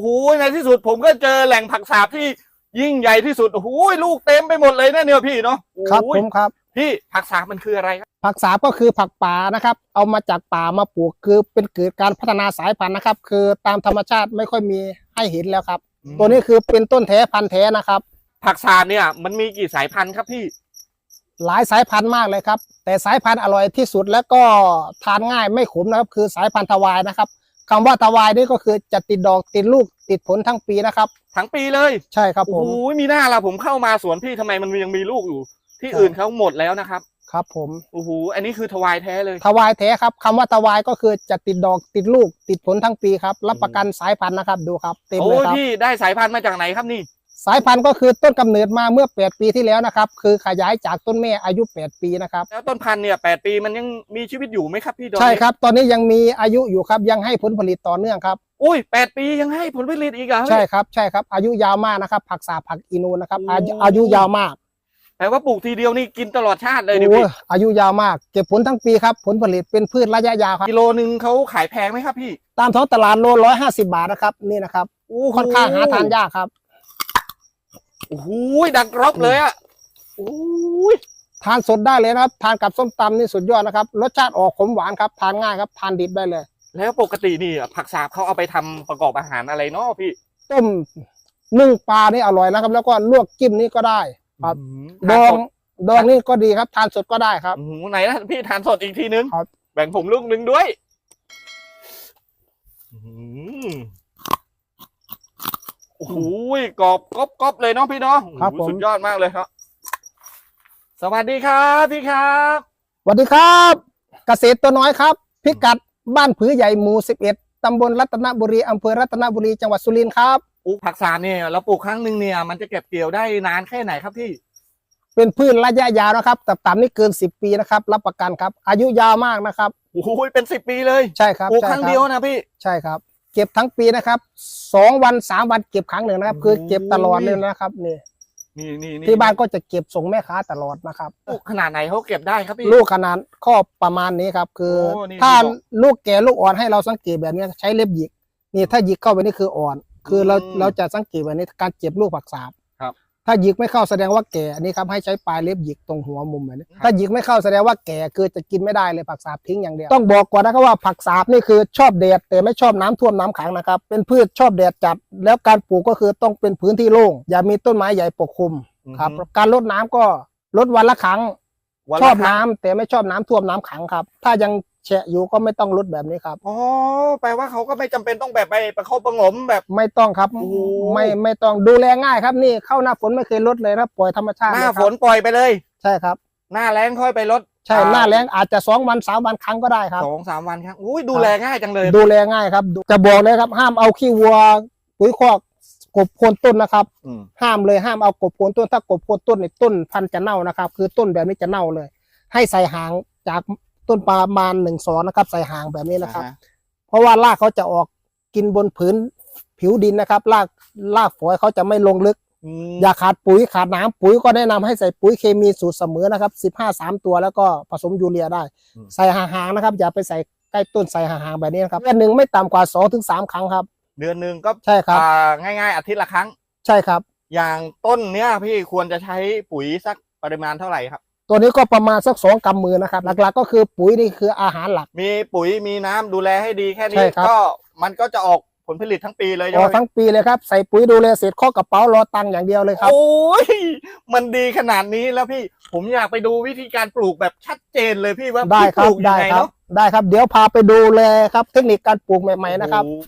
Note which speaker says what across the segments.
Speaker 1: โหในที่สุดผมก็เจอแหล่งผักสาบที่ยิ่งใหญ่ที่สุดโอ้โหลูกเต็มไปหมดเลยนะเนี่ยพี่เนาะ
Speaker 2: ครับ
Speaker 1: โอ้
Speaker 2: ผ
Speaker 1: ย
Speaker 2: มครับ
Speaker 1: พี่ผักสาบมันคืออะไรครับ
Speaker 2: ผักสาบก็คือผักป่านะครับ เอามาจากป่ามาปลูกคือเป็นเกิดการพัฒนาสายพันธุ์นะครับ คือตามธรรมชาติไม่ค่อยมีให้เห็นแล้วครับ ตัวนี้คือเป็นต้นแท้พันธุ์แท้นะครับ
Speaker 1: ผักสาบเนี่ยมันมีกี่สายพันธุ์ครับพี่
Speaker 2: หลายสายพันธุ์มากเลยครับ แต่สายพันธุ์อร่อยที่สุดแล้วก็ทานง่ายไม่ขมนะครับ คือสายพันธุ์ทวายนะครับ คำว่าทวายนี่ก็คือจะติดดอกติดลูกติดผลทั้งปีนะครับ
Speaker 1: ทั้งปีเลย
Speaker 2: ใช่ครับผ
Speaker 1: โอ้
Speaker 2: ม
Speaker 1: โหมีหน้าละผมเข้ามาสวนพี่ทำไมมันยังมีลูกอยู่ ที่
Speaker 2: ใช่
Speaker 1: อื่นเขาหมดแล้วนะครับ
Speaker 2: ครับผม
Speaker 1: โอ้โหอันนี้คือทวายแท้เลย
Speaker 2: ทวายแท้ครับคำว่าทวายก็คือจะติดดอกติดลูกติดผลทั้งปีครับ รับประกันสายพันธุ์นะครับดูครับ เต็ม
Speaker 1: โอ้
Speaker 2: เลย
Speaker 1: ย
Speaker 2: ครับ
Speaker 1: พี่ได้สายพันธุ์มาจากไหนครับนี่
Speaker 2: สายพันธุ์ก็คือต้นกำเนิดมาเมื่อ 8 ปีที่แล้วนะครับ คือขยายจากต้นแม่อายุ 8 ปีนะครับ
Speaker 1: แล้วต้นพันธุ์เนี่ยแปดปีมันยังมีชีวิตอยู่ไหมครับพี่ดอน
Speaker 2: ใช่ครับ ตอนนี้ยังมีอายุอยู่ครับยังให้ผลผลิตต่อเนื่องครับ
Speaker 1: อุ้ยแปดปียังให้ผลผลิตอีกเหรอ
Speaker 2: ใช่ครับใช่ครับ อายุยาวมากนะครับ ผักสาบผักอินูนะครับอายุ
Speaker 1: โอ้
Speaker 2: อายุยาวมาก
Speaker 1: แปลว่าปลูกทีเดียวนี่กินตลอดชาติเลยดิ
Speaker 2: โอ้
Speaker 1: พี่
Speaker 2: อายุยาวมาก เก็บผลทั้งปีครับ ผลผลิตเป็นพืชระยะยาวครับ
Speaker 1: กิโลหนึ่งเขาขายแพงไหมครับพี่
Speaker 2: ตามท้องตลาดโลร้อยห้าสิบาทนะครับนี่นะครับ
Speaker 1: โอ้
Speaker 2: ค่อนข้างหาทานยากครับ
Speaker 1: โอ้โหดังรอบเลยอะโอ้ย
Speaker 2: ทานสดได้เลยนะครับ ทานกับส้มตำนี่สุดยอดนะครับ รสชาติออกขมหวานครับ ทานง่ายครับ ทานดิบได้เลย
Speaker 1: แล้วปกตินี่อะผักสาบเขาเอาไปทำประกอบอาหารอะไรเนาะพี่
Speaker 2: ต้มนึ่งปลานี่อร่อยนะครับ แล้วก็ลวกจิ้มนี่ก็ได้ครับ
Speaker 1: อืม
Speaker 2: ด
Speaker 1: ทาน
Speaker 2: อง
Speaker 1: สด
Speaker 2: ดองนี่ก็ดีครับ ทานสดก็ได้ครับ
Speaker 1: โอ้โหไหนนะพี่ทานสดอีกทีนึง
Speaker 2: ครับ
Speaker 1: แบ่งผมลูกหนึ่งด้วยอืม โอ้โหกรอบกรอบกรอบเลยเนาะพี่เนาะ
Speaker 2: ครับ
Speaker 1: โอ้โห
Speaker 2: ผม
Speaker 1: สุดยอดมากเลยครับ สวัสดีครับพี่ครับ
Speaker 2: สวัสดีครับ เกษตรตัวน้อยครับ พิกัดบ้านผือใหญ่หมู่ 11 ตำบลรัตนบุรี อำเภอรัตนบุรีจังหวัดสุรินทร์ครับ
Speaker 1: ปลูกผักสาบเนี่ยเราปลูกครั้งหนึ่งเนี่ย มันจะเก็บเกี่ยวได้นานแค่ไหนครับพี่
Speaker 2: เป็นพืชระยะยาวนะครับแต่ต่ำนี่เกิน 10 ปีนะครับ รับประกันครับ อายุยาวมากนะครับ
Speaker 1: โอ้โหเป็นสิบปีเลย
Speaker 2: ใช่ครับ
Speaker 1: ปลูก
Speaker 2: ใช่
Speaker 1: ครั้ง
Speaker 2: บ
Speaker 1: เดียวนะพี่
Speaker 2: ใช่ครับ เก็บทั้งปีนะครับสองวันสามวันเก็บครั้งหนึ่งนะครับ คือเก็บตลอดเลยนะครับนี่
Speaker 1: นี่นี่นี่
Speaker 2: ที่บ้านก็จะเก็บส่งแม่ค้าตลอดนะครับ
Speaker 1: ลูกขนาดไหนเขาเก็บได้ครับพี่
Speaker 2: ลูกขนาดข้อประมาณนี้ครับ คือ
Speaker 1: โอ้นี่
Speaker 2: ถ้า
Speaker 1: ที่บอก
Speaker 2: ลูกแก่ลูกอ่อนให้เราสังเกตแบบนี้ใช้เล็บหยิกนี่ถ้าหยิกเข้าไปนี่คืออ่อน คือเรา
Speaker 1: อืม
Speaker 2: เราจะสังเกตแบบนี้การเจ็บลูกผักสาบ
Speaker 1: ครับ
Speaker 2: ถ้าหยิกไม่เข้าแสดงว่าแก่อันนี้ครับให้ใช้ปลายเล็บหยิกตรงหัวมุมแบบนี้
Speaker 1: ครับ
Speaker 2: ถ้าหยิกไม่เข้าแสดงว่าแก่คือจะกินไม่ได้เลยผักสาบทิ้งอย่างเดียวต้องบอกก่อนนะครับว่าผักสาบนี่คือชอบแดดแต่ไม่ชอบน้ำท่วมน้ำขังนะครับเป็นพืชชอบแดดจัด แล้วการปลูกก็คือต้องเป็นพื้นที่โล่งอย่ามีต้นไม้ใหญ่ปกคลุมครับการลดน้ำก็ลดวันละครั้ง
Speaker 1: วัน
Speaker 2: ช
Speaker 1: ละ
Speaker 2: อบ
Speaker 1: ครั้
Speaker 2: น้ำ
Speaker 1: ง
Speaker 2: แต่ไม่ชอบน้ำท่วมน้ำขังครับ ถ้ายัง แฉะอยู่ก็ไม่ต้องลดแบบนี้ครับ
Speaker 1: อ๋อแปลว่าเขาก็ไม่จำเป็นต้องแบบไปประคบประหงมแบบ
Speaker 2: ไม่ต้องครับ
Speaker 1: โอ้
Speaker 2: ไม่ไม่ต้องดูแลง่ายครับนี่เข้าหน้าฝนไม่เคยลดเลยนะปล่อยธรรมชาติ
Speaker 1: หน้า
Speaker 2: เลยครับ
Speaker 1: ฝนปล่อยไปเลย
Speaker 2: ใช่ครับ
Speaker 1: หน้าแล้งค่อยไปลด
Speaker 2: ใช่
Speaker 1: อ่
Speaker 2: หน้าแรงอาจจะสองวันสามวันครั้งก็ได้ครับ
Speaker 1: สองสามวันครับอุ้ยดูแลง่ายจังเลย
Speaker 2: ดูแลง่ายครับจะบอกเลยครับ ห้ามเอาขี้วัวปุ๋ยคอกกบโคนต้นนะครับ
Speaker 1: อืม
Speaker 2: ห้ามเลยห้ามเอากบโคนต้นถ้ากบโคนต้นในต้นพันธุ์จะเน่านะครับ คือต้นแบบนี้จะเน่าเลย ให้ใส่หางจาก ต้นประมาณหนึ่งศอกนะครับ ใส่หางแบบนี้นะครับ
Speaker 1: อ่าฮ
Speaker 2: เพราะว่ารากเขาจะออกกินบนผืนผิวดินนะครับ รากรากฝอยเขาจะไม่ลงลึก
Speaker 1: อืม
Speaker 2: อย่าขาดปุ๋ยขาดน้ำปุ๋ยก็แนะนำให้ใส่ปุ๋ยเคมีสูตรเสมอนะครับสิบห้าสามตัวแล้วก็ผสมยูเรียได้ ใส่ห่างๆนะครับ อย่าไปใส่ใกล้ต้นใส่ห่างๆแบบนี้นะครับเดือนหนึ่งไม่ต่ำกว่าสองถึงสามครั้งครับ
Speaker 1: เดือนหนึ่งก็
Speaker 2: ใช่ครับ
Speaker 1: อ่าง่าย ๆ อาทิตย์ละครั้ง
Speaker 2: ใช่ครับ
Speaker 1: อย่างต้นเนี้ยพี่ควรจะใช้ปุ๋ยสักปริมาณเท่าไหร่ครับ
Speaker 2: ตัวนี้ก็ประมาณสักสองกำมือนะครับ หลักๆ ก็คือปุ๋ยนี่คืออาหารหลัก
Speaker 1: มีปุ๋ยมีน้ำดูแลให้ดีแค่
Speaker 2: ใช่
Speaker 1: นี้
Speaker 2: ครับ
Speaker 1: ก็มันก็จะออกผลผลิตทั้งปีเลยใช่
Speaker 2: อ
Speaker 1: ไห
Speaker 2: อ
Speaker 1: ม
Speaker 2: กทั้งปีเลยครับใส่ปุ๋ยดูแลเสร็จข้อกระเป๋ารอตังค์อย่างเดียวเลยครับ
Speaker 1: โอ้ยมันดีขนาดนี้แล้วพี่ผมอยากไปดูวิธีการปลูกแบบชัดเจนเลยพี่ว่า
Speaker 2: ได้
Speaker 1: พี่
Speaker 2: ครั
Speaker 1: ป
Speaker 2: บ
Speaker 1: ลูกยั
Speaker 2: ได้
Speaker 1: งไง
Speaker 2: ครับ
Speaker 1: เนาะ
Speaker 2: ได้ครับเดี๋ยวพาไปดูเลยครับ เทคนิคการปลูกใหม่ๆนะครับ
Speaker 1: โอ้โห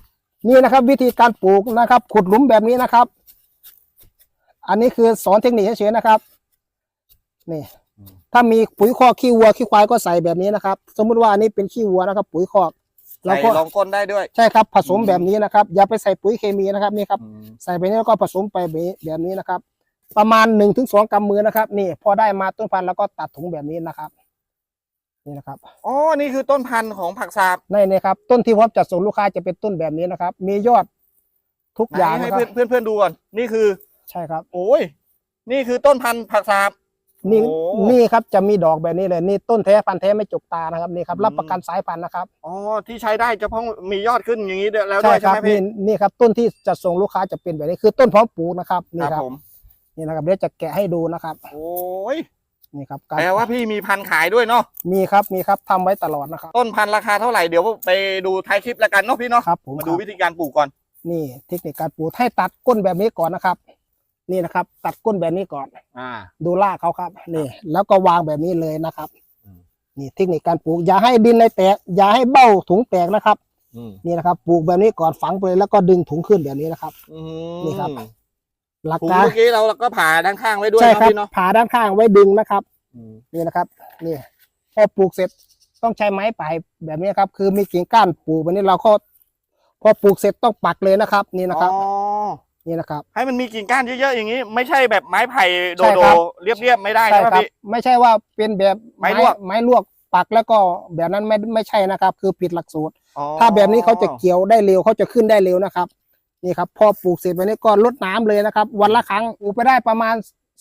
Speaker 2: นี่นะครับวิธีการปลูกนะครับ ขุดหลุมแบบนี้นะครับ อันนี้คือสอนเทคนิคเฉยๆนะครับ นี่ ถ้ามีปุ๋ยคอกขี้วัวขี้ควายก็ใส่แบบนี้นะครับ สมมุติว่าอันนี้เป็นขี้วัวนะครับ ปุ๋ยคอกเรา
Speaker 1: ใส่
Speaker 2: ก็
Speaker 1: ลองก้นได้ด้วย
Speaker 2: ใช่ครับ ผสม
Speaker 1: อืม
Speaker 2: แบบนี้นะครับ อย่าไปใส่ปุ๋ยเคมีนะครับนี่ครับ
Speaker 1: อืม
Speaker 2: ใส่ไปนี้แล้วก็ผสมไปแบบนี้แบบนี้นะครับ ประมาณหนึ่งถึงสองกำมือนะครับ นี่ พอได้มาต้นพันธุ์แล้วก็ตัดถุงแบบนี้นะครับ นี่นะครับ
Speaker 1: อ๋อ นี่คือต้นพันธุ์ของผักสาบ
Speaker 2: ในนี่ครับ ต้นที่พร้อมจัดส่งลูกค้าจะเป็นต้นแบบนี้นะครับ มียอดทุก
Speaker 1: ไหน
Speaker 2: อย่าง
Speaker 1: ให้
Speaker 2: นะครับ
Speaker 1: เพื่อนเพื่อนเพื่อนดูก่อน นี่คือ
Speaker 2: ใช่ครับ
Speaker 1: โอ้ย นี่คือต้นพันธุ์ผักสาบ
Speaker 2: นี่
Speaker 1: โอ้
Speaker 2: นี่ครับจะมีดอกแบบนี้เลยนี่ต้นแท้พันธุ์แท้ไม่จกตานะครับนี่ครับ
Speaker 1: อืม
Speaker 2: รับประกันสายพันธุ์นะครับ
Speaker 1: อ๋อที่ใช้ได้เฉพาะมียอดขึ้นอย่างนี้แล้ว
Speaker 2: ใช่
Speaker 1: ด้วย
Speaker 2: ค
Speaker 1: ใช่
Speaker 2: รับ
Speaker 1: ไหม
Speaker 2: นี่
Speaker 1: พี่
Speaker 2: นี่ครับต้นที่จะส่งลูกค้าจะเป็นแบบนี้คือต้นพร้อมปลูกนะครับนี่
Speaker 1: ครับ
Speaker 2: ครับ
Speaker 1: ผม
Speaker 2: นี่นะครับเดี๋ยวจะแกะให้ดูนะครับ
Speaker 1: โอ้ย
Speaker 2: นี่ครับการ
Speaker 1: แปลว่าพี่มีพันธุ์ขายด้วยเนาะ
Speaker 2: มีครับมีครับทำไว้ตลอดนะครับ
Speaker 1: ต้นพันธุ์ราคาเท่าไหร่เดี๋ยวไปดูท้ายคลิปแล้วกันเนาะพี่เนาะ
Speaker 2: ครับผม
Speaker 1: มา
Speaker 2: ค
Speaker 1: ดู
Speaker 2: รับ
Speaker 1: วิธีการปลูกก่อน
Speaker 2: นี่เทคนิคการปลูกให้ตัดก้นแบบนี้ก่อนนะครับ นี่นะครับ ตัดก้นแบบนี้ก่อน
Speaker 1: อ่า
Speaker 2: ดูรากเขาครับ นี่ แล้วก็วางแบบนี้เลยนะครับ
Speaker 1: อืม
Speaker 2: นี่เทคนิคการปลูก อย่าให้ดินในแตก อย่าให้เบ้าถุงแตกนะครับ
Speaker 1: อืม
Speaker 2: นี่นะครับ ปลูกแบบนี้ก่อนฝังไปเลยแล้วก็ดึงถุงขึ้นแบบนี้นะครับ
Speaker 1: อื
Speaker 2: นี่ครับ
Speaker 1: ม
Speaker 2: หลัก
Speaker 1: ถุง
Speaker 2: การ
Speaker 1: เมื่อกี้เราก็ผ่าด้านข้างไว้ด้วย
Speaker 2: ใช่
Speaker 1: เนาะ
Speaker 2: ครับ
Speaker 1: พี่เนาะ
Speaker 2: ผ่าด้านข้างไว้ดึงนะครับ
Speaker 1: อืม
Speaker 2: นี่นะครับ นี่พอปลูกเสร็จต้องใช้ไม้ไปแบบนี้ครับ คือมีกิ่งก้านปลูกแบบนี้เราก็พอปลูกเสร็จต้องปักเลยนะครับ นี่นะครับ
Speaker 1: อ๋อ
Speaker 2: นี่นะครับ
Speaker 1: ให้มันมีกิ่งก้านเยอะๆอย่างนี้ ไม่ใช่แบบไม้ไผ่โด
Speaker 2: ใช่
Speaker 1: โด
Speaker 2: ครับ
Speaker 1: เรียบๆไม่ได้
Speaker 2: ใช่
Speaker 1: ใช่ไหม
Speaker 2: ครับ
Speaker 1: พี่
Speaker 2: ไม่ใช่ว่าเป็นแบบ
Speaker 1: ไม้ลวก
Speaker 2: ไม้ลวกปักแล้วก็แบบนั้นไม่ไม่ใช่นะครับ คือผิดหลักสูตร
Speaker 1: อ๋อ
Speaker 2: ถ้าแบบนี้เขาจะเกี่ยวได้เร็วเขาจะขึ้นได้เร็วนะครับ นี่ครับพอปลูกเสร็จแบบนี้ก็ลดน้ำเลยนะครับ วันละครั้งปลูกไปได้ประมาณ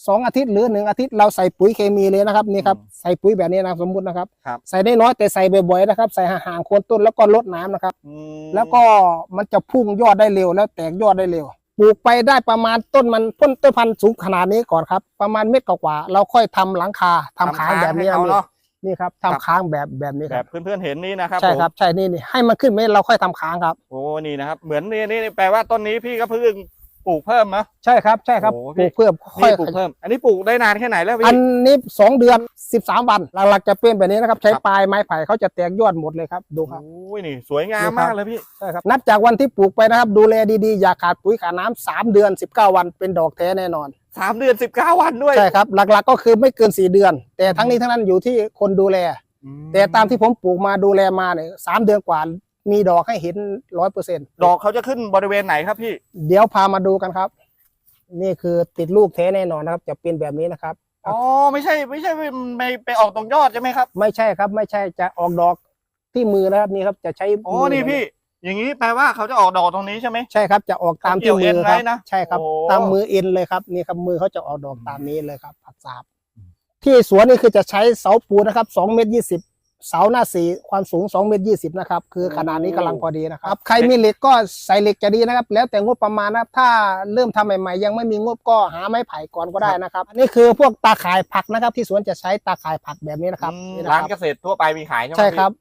Speaker 2: สองอาทิตย์หรือหนึ่งอาทิตย์เราใส่ปุ๋ยเคมีเลยนะครับนี่ครับใส่ปุ๋ยแบบนี้นะสมมุตินะครับ
Speaker 1: ครับ
Speaker 2: ใส่ได้น้อยแต่ใส่บ่อยๆนะครับ ใส่ห่างๆโคนต้นแล้วก็ลดน้ำนะครับ
Speaker 1: อืม
Speaker 2: แล้วก็มันจะพุ่งยอดได้เร็วแล้วแตกยอดได้เร็ว ปลูกไปได้ประมาณต้นมันต้นต้นพันธุ์สูงขนาดนี้ก่อนครับ ประมาณเม็ดกว่าๆเราค่อยทำหลังคาทำค้างแบบนี้
Speaker 1: ให้เขา
Speaker 2: นี่
Speaker 1: เนาะ
Speaker 2: นี่ครับ
Speaker 1: ครับ
Speaker 2: ทำค้างแบบแบบนี้
Speaker 1: แบ
Speaker 2: ครับ
Speaker 1: บเพื่อนๆเห็นนี่นะครับ
Speaker 2: ใช่
Speaker 1: ผม
Speaker 2: ครับใช่นี่นี่ให้มันขึ้นเม็ดเราค่อยทำค้างครับ
Speaker 1: โอ้นี่นะครับ เหมือนนี่นี่แปลว่าต้นนี้พี่ก็เพิ่ง ปลูกเพิ่มนะ
Speaker 2: ใช่ครับ ใช่ครับ
Speaker 1: โอ้
Speaker 2: ป
Speaker 1: พี่
Speaker 2: ลูกเพิ่มค่อ
Speaker 1: นี่
Speaker 2: ย
Speaker 1: ปลูกเพิ่ม อันนี้ปลูกได้นานแค่ไหนแล้วพี่
Speaker 2: อันนี้สองเดือนสิบสามวันหลักๆจะเป็นแบบนี้นะครับ ใช้
Speaker 1: ครับ
Speaker 2: ปลายไม้ไผ่เขาจะแตกยอดหมดเลยครับดูครับ
Speaker 1: โอ้ยนี่ สวยงาม
Speaker 2: นี่ครับ
Speaker 1: มากเลยพี่
Speaker 2: ใช่ครับนับจากวันที่ปลูกไปนะครับ ดูแลดีๆ อย่าขาดปุ๋ยขาดน้ำสามเดือนสิบเก้าวันเป็นดอกแท้แน่นอน
Speaker 1: สามเดือนสิบเก้าวันด้วย
Speaker 2: ใช่ครับ หลักๆก็คือไม่เกินสี่เดือน แต่ทั้งนี้ทั้งนั้นอยู่ที่คนดูแล
Speaker 1: อื
Speaker 2: แต่ตามที่ผมปลูกมาดูแลมาเนี่ยสามเดือนกว่า มีดอกให้เห็นร้อยเปอร์เซ็นต์
Speaker 1: ดอกเขาจะขึ้นบริเวณไหนครับพี่
Speaker 2: เดี๋ยวพามาดูกันครับ นี่คือติดลูกแท้แน่นอนนะครับ จะเป็นแบบนี้นะครับ
Speaker 1: อ๋อไม่ใช่ไม่ใช่ไปไปออกตรงยอดใช่ไหมครับ
Speaker 2: ไม่ใช่ครับ ไม่ใช่จะออกดอกที่มือนะครับนี่ครับจะใช้
Speaker 1: อ๋อ
Speaker 2: มื
Speaker 1: นี่พี่ อย่างนี้แปลว่าเขาจะออกดอกตรงนี้ใช่ไหม
Speaker 2: ใช่ครับจะออกตาม
Speaker 1: เขาเกี่
Speaker 2: ที่
Speaker 1: ยว
Speaker 2: มื
Speaker 1: เอ็น
Speaker 2: อ
Speaker 1: ไว้
Speaker 2: ครับ
Speaker 1: นะ
Speaker 2: ใช่ครับ
Speaker 1: โอ้
Speaker 2: ตามมือเอ็นเลยครับนี่ครับมือเขาจะออกดอกตามนี้เลยครับผักสาบที่สวนนี่คือจะใช้เสาปูนนะครับสองเมตรยี่สิบ เสาหน้าสีความสูง2เมตรยี่สิบนะครับคือขนาดนี้กำลังพอดีนะครับใครมีเหล็กก็ใส่เหล็กจะดีนะครับ แล้วแต่งบประมาณนะครับถ้าเริ่มทำใหม่ๆ ยังไม่มีงบก็หาไม้ไผ่ก่อนก็ได้นะครับอันนี่คือพวกตาข่ายผักนะครับที่สวนจะใช้ตาข่ายผักแบบนี้นะครับ
Speaker 1: ร้านเกษตรทั่วไปมีขายใช่ไหม
Speaker 2: ใช่ครับ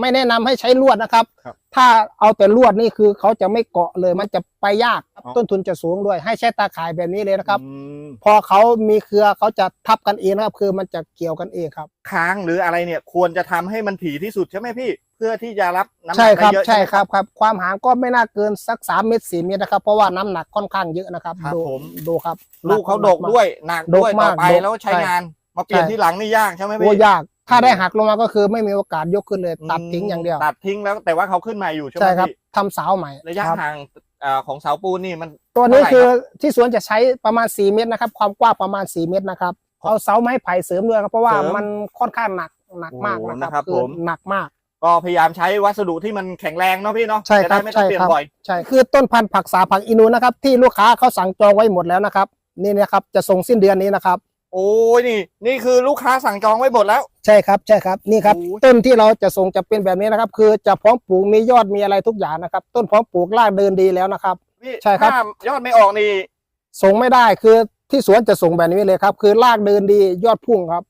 Speaker 2: ไม่แนะนำให้ใช้ลวดนะครับ
Speaker 1: ครับ
Speaker 2: ถ้าเอาแต่ลวดนี่คือเขาจะไม่เกาะเลย มันจะไปยากครับ
Speaker 1: อ๋อ
Speaker 2: ต้นทุนจะสูงด้วย ให้ใช้ตาข่ายแบบนี้เลยนะครับ
Speaker 1: อืม
Speaker 2: พอเขามีเครือเขาจะทับกันเองนะครับ คือมันจะเกี่ยวกันเองครับ
Speaker 1: ค้างหรืออะไรเนี่ยควรจะทำให้มันถี่ที่สุดใช่ไหมพี่ เพื่อที่จะรับน้ำหนั
Speaker 2: ใช่
Speaker 1: ก
Speaker 2: ค
Speaker 1: ได้
Speaker 2: รับ
Speaker 1: เยอะ
Speaker 2: ใช่
Speaker 1: ไหม
Speaker 2: ครับครับ ความห่างก็ไม่น่าเกินสักสามเมตรสี่เมตรนะครับเพราะว่าน้ำหนักค่อนข้างเยอะนะครับ
Speaker 1: ครับ
Speaker 2: ดู
Speaker 1: ผม
Speaker 2: ดูครับ
Speaker 1: ลูกเขาดก
Speaker 2: หนัม
Speaker 1: ด้วยหนักด้วย
Speaker 2: ดก
Speaker 1: ต่
Speaker 2: มา
Speaker 1: อกไป
Speaker 2: ดก
Speaker 1: แล้วใช้
Speaker 2: ใช่
Speaker 1: งาน มาเปลี่ยน
Speaker 2: ใช่
Speaker 1: ที่หลังนี่ยากใช่ไหม
Speaker 2: โอ้
Speaker 1: พี่
Speaker 2: ยาก ถ้าได้หักลงมาก็คือไม่มีโอกาสยกขึ้นเลยตัดทิ้งอย่างเดียว
Speaker 1: ตัดทิ้งแล้วแต่ว่าเขาขึ้นมาอยู่ใช่ไหม
Speaker 2: ใช่ครับ
Speaker 1: พี่
Speaker 2: ทำเสาใหม่
Speaker 1: ระยะ
Speaker 2: ครับ
Speaker 1: ห่างเอ่อของเสาปูนนี่มัน
Speaker 2: ตัวนี้
Speaker 1: เท่าไหร่
Speaker 2: คือที่สวนจะใช้ประมาณ 4 เมตรนะครับ ความกว้างประมาณ 4 เมตรนะครับเอาเสาไม้ไผ่เสริมด้วยครับเพราะว่า
Speaker 1: เสริม
Speaker 2: มันค่อนข้างหนักหนักมาก
Speaker 1: โอ้
Speaker 2: นะ
Speaker 1: นะ
Speaker 2: ค
Speaker 1: ครั
Speaker 2: รั
Speaker 1: บบ
Speaker 2: คือ
Speaker 1: ผม
Speaker 2: หนักมาก
Speaker 1: ก็พยายามใช้วัสดุที่มันแข็งแรงเนาะพี่เนาะ
Speaker 2: ใช่ครับ
Speaker 1: จะได้ไม่ต้อง
Speaker 2: ใช่
Speaker 1: เปลี่ย
Speaker 2: ครั
Speaker 1: น
Speaker 2: บ
Speaker 1: บ่อย
Speaker 2: ใช่คือต้นพันธุ์ผักสาผักอินูนะครับที่ลูกค้าเขาสั่งจองไว้หมดแล้วนะครับนี่นะครับจะส่งสิ้นเดือนนี้นะครับ
Speaker 1: โอ้ยนี่ นี่คือลูกค้าสั่งจองไว้หมดแล้ว
Speaker 2: ใช่ครับใช่ครับนี่ครับ
Speaker 1: โอ้ย
Speaker 2: ต้นที่เราจะส่งจะเป็นแบบนี้นะครับ คือจะพร้อมปลูกมียอดมีอะไรทุกอย่างนะครับ ต้นพร้อมปลูกรากเดินดีแล้วนะครับ
Speaker 1: พี่
Speaker 2: ใช่ครับ
Speaker 1: ถ้ายอดไม่ออกนี่
Speaker 2: ส่งไม่ได้คือที่สวนจะส่งแบบนี้เลยครับ คือรากเดินดียอดพุ่งครับ
Speaker 1: อืม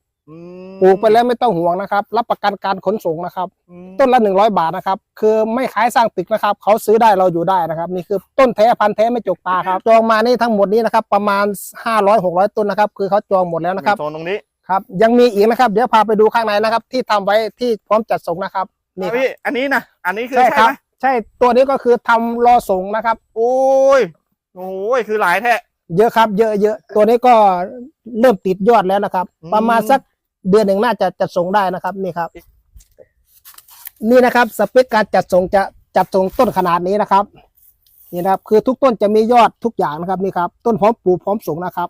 Speaker 2: ปลูกไปแล้วไม่ต้องห่วงนะครับ รับประกันการขนส่งนะครับ
Speaker 1: อืม
Speaker 2: ต้นละหนึ่งร้อยบาทนะครับ คือไม่ขายสร้างตึกนะครับ เขาซื้อได้เราอยู่ได้นะครับ นี่คือต้นแท้พันธุ์แท้ไม่จกตาครับ จองมานี่ทั้งหมดนี้นะครับ ประมาณ500 600ต้นนะครับ คือเขาจองหมดแล้วนะครับ
Speaker 1: โซนตรงนี้
Speaker 2: ครับยังมีอีกนะครับ เดี๋ยวพาไปดูข้างในนะครับ ที่ทำไว้ที่พร้อมจัดส่งนะครับนี่
Speaker 1: อะ
Speaker 2: ครับ
Speaker 1: พี่อันนี้นะอันนี้คือ
Speaker 2: ใช่
Speaker 1: ใช่
Speaker 2: ครับ
Speaker 1: ไหม
Speaker 2: ใช่ตัวนี้ก็คือทำรอส่งนะครับ
Speaker 1: โอ้ยโอ้ยคือหลายแท้
Speaker 2: เยอะครับ เยอะเยอะตัวนี้ก็เริ่มติดยอดแล้วนะครับ
Speaker 1: อืม
Speaker 2: ประมาณสัก เดือนหนึ่งน่าจะจัดส่งได้นะครับ นี่ครับ นี่นะครับ สเปคการจัดส่งจะจัดส่งต้นขนาดนี้นะครับ นี่นะครับ คือทุกต้นจะมียอดทุกอย่างนะครับนี่ครับ ต้นพร้อมปลูกพร้อมส่งนะครับ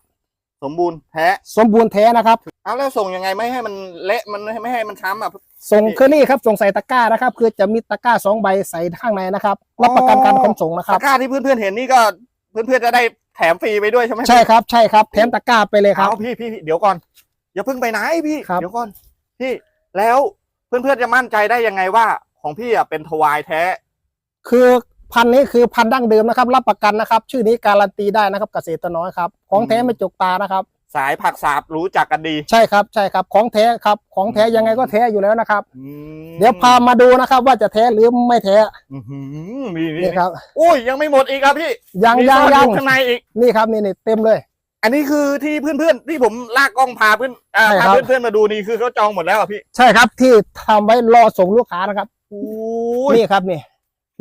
Speaker 1: สมบูรณ์แท้
Speaker 2: สมบูรณ์แท้นะครับ
Speaker 1: เอาแล้วส่งยังไงไม่ให้มันเละมันไม่ให้มันช้ำอะ
Speaker 2: ส่งเคอรี่ครับ ส่งใส่ตะกร้านะครับ คือจะมีตะกร้าสองใบใส่ข้างในนะครับรับประกันการขนส่งนะค
Speaker 1: ตะ
Speaker 2: รับ
Speaker 1: กร้าที่เพื่อนๆเห็นนี่ก็เพื่อนๆจะได้แถมฟรีไปด้วยใช่ไหมพี่
Speaker 2: ใช่ครับใช่ครับแถมตะกร้าไปเลยครับ
Speaker 1: เอาพี่พี่พี่เดี๋ยวก่อน อย่าเพิ่งไปไหนพี่
Speaker 2: ครับ
Speaker 1: เดี๋ยวก่อน พี่แล้วเพื่อนๆจะมั่นใจได้ยังไงว่า ของพี่อะเป็นทวายแท้
Speaker 2: คือพันธุ์นี้คือพันธุ์ดั้งเดิมนะครับ รับประกันนะครับ ชื่อนี้การันตีได้นะครับเกษตรน้อยครับของแท้
Speaker 1: อืม
Speaker 2: ไม่จกตานะครับ
Speaker 1: สายผักสาบรู้จักกันดี
Speaker 2: ใช่ครับใช่ครับของแท้ครับของแท้ยังไงก็แท้อยู่แล้วนะครับ
Speaker 1: อืม
Speaker 2: เดี๋ยวพามาดูนะครับ ว่าจะแท้หรือไม่แท้
Speaker 1: อื้อหือนี่นี่
Speaker 2: นี่ครับ
Speaker 1: อุ้ยยังไม่หมดอีกครับพี่
Speaker 2: ยัง
Speaker 1: มี
Speaker 2: ยัง
Speaker 1: ซ่อนอ
Speaker 2: ยัง
Speaker 1: ข้างในอีก
Speaker 2: นี่ครับนี่นี่เต็มเลย
Speaker 1: อันนี้คือที่เพื่อนๆที่ผมลากกล้องพาเพื่อนอ่า
Speaker 2: ใช่ครั
Speaker 1: พา
Speaker 2: บ
Speaker 1: เพื่อนๆมาดูนี่คือเขาจองหมดแล้วอะพี่
Speaker 2: ใช่ครับที่ทำไว้รอส่งลูกค้านะครับ
Speaker 1: อุ้ย
Speaker 2: นี่ครับนี่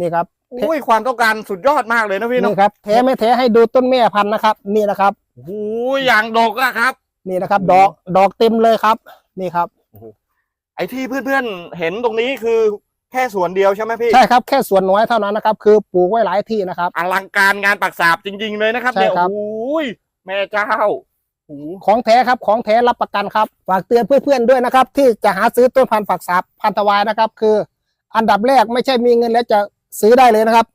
Speaker 2: นี่ครับ
Speaker 1: อุ้ยความต้องการสุดยอดมากเลยนะพี่เนาะ
Speaker 2: นี่ครับแท้ไม่แท้ให้ดูต้นแม่พันธุ์นะครับ นี่นะครับ
Speaker 1: โอ้ยอย่างดกอะครับ
Speaker 2: นี่นะครับ
Speaker 1: โอ้
Speaker 2: ดอกดอกเต็มเลยครับ นี่ครับ
Speaker 1: ไอ้ที่เพื่อนๆเห็นตรงนี้คือแค่ส่วนเดียวใช่ไหมพี่
Speaker 2: ใช่ครับแค่ส่วนน้อยเท่านั้นนะครับ คือปลูกไว้หลายที่นะครับ
Speaker 1: อลังการงานปักสาบจริง ๆ เลยนะครับ
Speaker 2: ใช่
Speaker 1: เนี่ย
Speaker 2: ครับ
Speaker 1: โอ้ย แม่เจ้าโอ้โห
Speaker 2: ของแท้ครับของแท้รับประกันครับ ฝากเตือนเพื่อนๆด้วยนะครับ ที่จะหาซื้อต้นพันธุ์ฝักสาบพันธวายนะครับ คือ อันดับแรกไม่ใช่มีเงินแล้วจะซื้อได้เลยนะครับ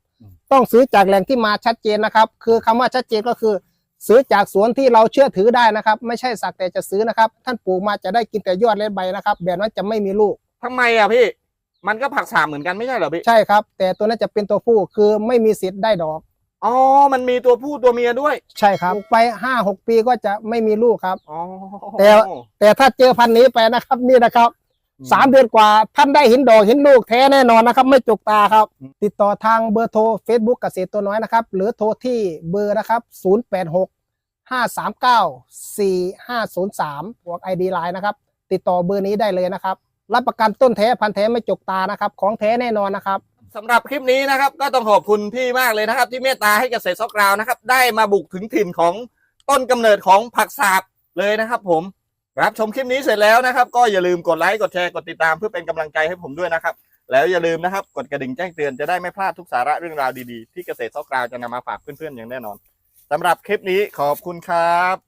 Speaker 2: ต้องซื้อจากแหล่งที่มาชัดเจนนะครับ คือคำว่าชัดเจนก็คือ ซื้อจากสวนที่เราเชื่อถือได้นะครับ ไม่ใช่สักแต่จะซื้อนะครับ ท่านปลูกมาจะได้กินแต่ยอดและใบนะครับแบบนั้นจะไม่มีลูก
Speaker 1: ทำไมอะพี่ มันก็ผักสาบเหมือนกันไม่ใช่เหรอพี่
Speaker 2: ใช่ครับ แต่ตัวนั้นจะเป็นตัวผู้คือไม่มีสิทธิ์ได้ดอก
Speaker 1: อ๋อ มันมีตัวผู้ตัวเมียด้วย
Speaker 2: ใช่ครับ ไปห้าหกปีก็จะไม่มีลูกครับ
Speaker 1: อ๋อ
Speaker 2: แต่แต่ถ้าเจอพันธุ์นี้ไปนะครับนี่นะครับ
Speaker 1: อืม
Speaker 2: สามเดือนกว่าท่านได้เห็นดอกเห็นลูกแท้แน่นอนนะครับ ไม่จุกตาครับ
Speaker 1: อืม
Speaker 2: ติดต่อทางเบอร์โทร Facebook เกษตรตัวน้อยนะครับ หรือโทรที่เบอร์นะครับ 086 539 4503บวก ID Line นะครับ ติดต่อเบอร์นี้ได้เลยนะครับ รับประกันต้นแท้พันธุ์แท้ไม่จกตานะครับ ของแท้แน่นอนนะครับ
Speaker 1: สำหรับคลิปนี้นะครับ ก็ต้องขอบคุณพี่มากเลยนะครับ ที่เมตตาให้เกษตรซอกกราวนะครับ ได้มาบุกถึงถิ่นของต้นกำเนิดของผักสาบเลยนะครับ ผมรับชมคลิปนี้เสร็จแล้วนะครับ ก็อย่าลืมกดไลค์กดแชร์กดติดตามเพื่อเป็นกำลังใจให้ผมด้วยนะครับ แล้วอย่าลืมนะครับ กดกระดิ่งแจ้งเตือนจะได้ไม่พลาดทุกสาระเรื่องราวดีๆที่เกษตรซอกกราวจะนำมาฝากเพื่อนๆอย่างแน่นอนสำหรับคลิปนี้ขอบคุณครับ